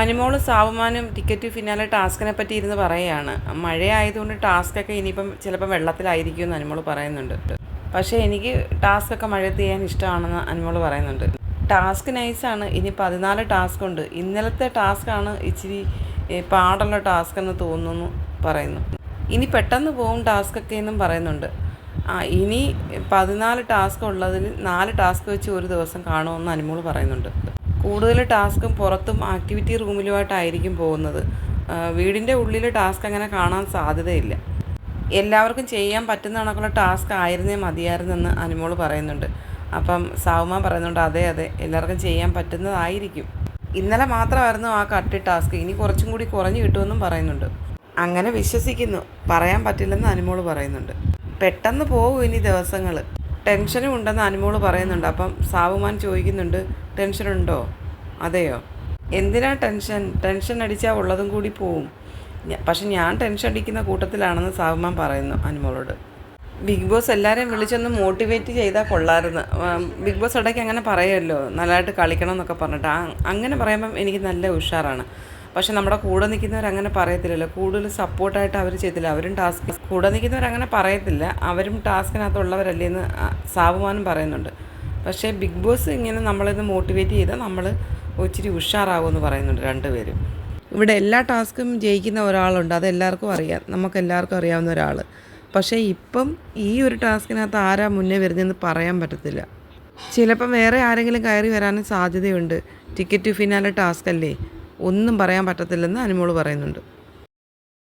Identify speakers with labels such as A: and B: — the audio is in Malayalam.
A: അനുമോളും സാവുമാനും ടിക്കറ്റ് ഫിനാലെ ടാസ്കിനെ പറ്റി ഇരുന്ന് പറയുകയാണ്. മഴയായതുകൊണ്ട് ടാസ്കൊക്കെ ഇനിയിപ്പം ചിലപ്പോൾ വെള്ളത്തിലായിരിക്കും എന്ന് അനുമോൾ പറയുന്നുണ്ട്. പക്ഷേ എനിക്ക് ടാസ്കൊക്കെ മഴയത്ത് ചെയ്യാൻ ഇഷ്ടമാണെന്ന് അനുമോൾ പറയുന്നുണ്ട്. ടാസ്ക് നൈസാണ്. ഇനി പതിനാല് ടാസ്ക് ഉണ്ട് ഇന്നലത്തെ ടാസ്ക്കാണ് ഇച്ചിരി പാടുള്ള ടാസ്ക് എന്ന് തോന്നുന്നു പറയുന്നു. ഇനി പെട്ടെന്ന് പോകും ടാസ്കൊക്കെ എന്നും പറയുന്നുണ്ട്. ആ ഇനി പതിനാല് ടാസ്ക് ഉള്ളതിൽ നാല് ടാസ്ക് വെച്ച് ഒരു ദിവസം കാണുമെന്ന് അനുമോൾ പറയുന്നുണ്ട്. കൂടുതൽ ടാസ്കും പുറത്തും ആക്ടിവിറ്റി റൂമിലുമായിട്ടായിരിക്കും പോകുന്നത്. വീടിന്റെ ഉള്ളിൽ ടാസ്ക് അങ്ങനെ കാണാൻ സാധ്യതയില്ല. എല്ലാവർക്കും ചെയ്യാൻ പറ്റുന്ന കണക്കുള്ള ടാസ്ക് ആയിരുന്നേ മതിയായിരുന്നെന്ന് അനുമോൾ പറയുന്നുണ്ട്. അപ്പം സാവുമാൻ പറയുന്നുണ്ട് അതെ അതെ എല്ലാവർക്കും ചെയ്യാൻ പറ്റുന്നതായിരിക്കും. ഇന്നലെ മാത്രമായിരുന്നു ആ കട്ടി ടാസ്ക് ഇനി കുറച്ചും കൂടി കുറഞ്ഞു കിട്ടുമെന്നും പറയുന്നുണ്ട്. അങ്ങനെ വിശ്വസിക്കുന്നു പറയാൻ പറ്റില്ലെന്ന് അനുമോൾ പറയുന്നുണ്ട്. പെട്ടെന്ന് പോകും ഇനി ദിവസങ്ങൾ ടെൻഷനും ഉണ്ടെന്ന് അനുമോൾ പറയുന്നുണ്ട്. അപ്പം സാവുമാൻ ചോദിക്കുന്നുണ്ട് ടെൻഷനുണ്ടോ? അതെയോ? എന്തിനാ ടെൻഷൻ? ടെൻഷൻ അടിച്ചാൽ ഉള്ളതും കൂടി പോവും. പക്ഷെ ഞാൻ ടെൻഷൻ അടിക്കുന്ന കൂട്ടത്തിലാണെന്ന് സാവുമാൻ പറയുന്നു അനുമോളോട്. ബിഗ് ബോസ് എല്ലാവരെയും വിളിച്ചൊന്ന് മോട്ടിവേറ്റ് ചെയ്താൽ കൊള്ളായിരുന്നു ബിഗ് ബോസ് ഇടയ്ക്ക് അങ്ങനെ പറയുമല്ലോ നല്ലതായിട്ട് കളിക്കണം എന്നൊക്കെ പറഞ്ഞിട്ട് അങ്ങനെ പറയുമ്പം എനിക്ക് നല്ല ഉഷാറാണ്. പക്ഷെ നമ്മുടെ കൂടെ നിൽക്കുന്നവർ അങ്ങനെ പറയത്തില്ലല്ലോ. കൂടുതൽ സപ്പോർട്ടായിട്ട് അവർ ചെയ്തില്ല അവരും ടാസ്ക് കൂടെ നിൽക്കുന്നവർ അങ്ങനെ പറയത്തില്ല. അവരും ടാസ്കിനകത്തുള്ളവരല്ലേ എന്ന് ആ, സാവുമാനും പറയുന്നുണ്ട്. പക്ഷേ ബിഗ് ബോസ് ഇങ്ങനെ നമ്മളിന്ന് മോട്ടിവേറ്റ് ചെയ്താൽ നമ്മൾ ഒത്തിരി ഉഷാറാവുമെന്ന് പറയുന്നുണ്ട് രണ്ടുപേരും. ഇവിടെ എല്ലാ ടാസ്കും ജയിക്കുന്ന ഒരാളുണ്ട്. അതെല്ലാവർക്കും അറിയാം. നമുക്ക് എല്ലാവർക്കും അറിയാവുന്ന ഒരാൾ പക്ഷേ ഇപ്പം ഈ ഒരു ടാസ്കിനകത്ത് ആരാ മുന്നേ വരുന്നതെന്ന് പറയാൻ പറ്റത്തില്ല. ചിലപ്പം വേറെ ആരെങ്കിലും കയറി വരാനും സാധ്യതയുണ്ട്. ടിക്കറ്റ് ഫിനാലെ ടാസ്ക് അല്ലേ? ഒന്നും പറയാൻ പറ്റത്തില്ലെന്ന് അനുമോൾ പറയുന്നുണ്ട്.